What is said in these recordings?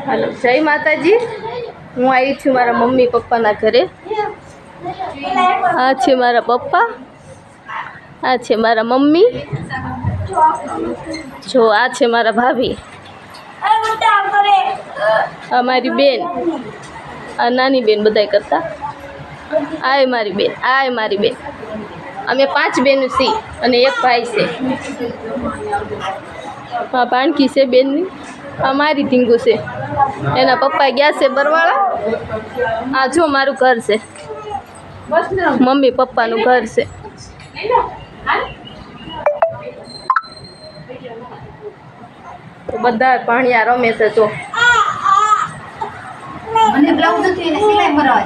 હાલો, જય માતાજી. હું આવી છું મારા મમ્મી પપ્પાના ઘરે. આ છે મારા પપ્પા. આ છે મારા મમ્મી. જો, આ છે મારા ભાભી. આ મારી બેન. આ નાની બેન બધાય કરતા. આય મારી બેન, આય મારી બેન. અમે પાંચ બેન છીએ અને એક ભાઈ છે. હા ભાણકી છે બેનની. આ મારી ઢીંગુ છે. એના પપ્પા ગયા છે બરવાળા. આ જો મારું ઘર છે. મમ્મી પપ્પાનું ઘર છે. તો બધા પાણીયા રમે છે જો. પડે.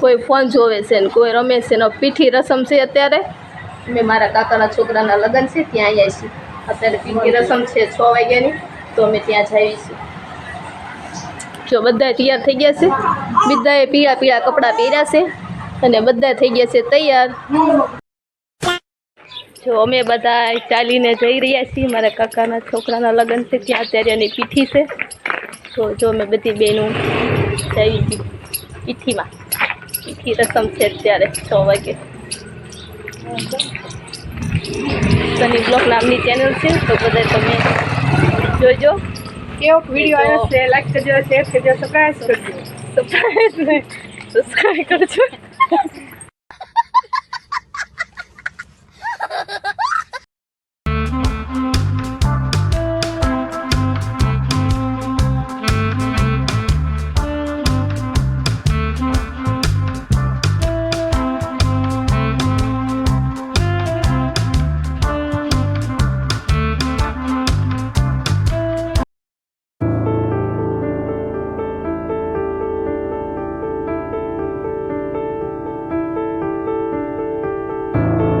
કોઈ ફોન જોવે છે ને કોઈ રમે છે ને પીઠી રસમ છે અત્યારે. મેં મારા કાકાના છોકરાના લગ્ન છે ત્યાં આવ્યા છીએ. અત્યારે પીઠી રસમ છે છ વાગ્યાની. તો અમે ત્યાં જઈશું જો બધા તૈયાર થઈ ગયા છે. બધાએ પીળા પીળા કપડાં પહેર્યા છે અને બધા થઈ ગયા છે તૈયાર. જો અમે બધા ચાલીને જઈ રહ્યા છીએ. મારા કાકાના છોકરાના લગ્ન છે. ત્યાં અત્યારે એની પીઠી છે. તો જો અમે બધી બહેનો જઈ પીઠીમાં પીઠી રસમ છે અત્યારે છ વાગે. સની બ્લોક નામની ચેનલ છે. તો બધા તમે જોજો. કેવો વીડિયો આવ્યો છે? લાઈક કરજો શેર કરજો સબસ્ક્રાઈબ કરજો. સબસ્ક્રાઈબ કરજો.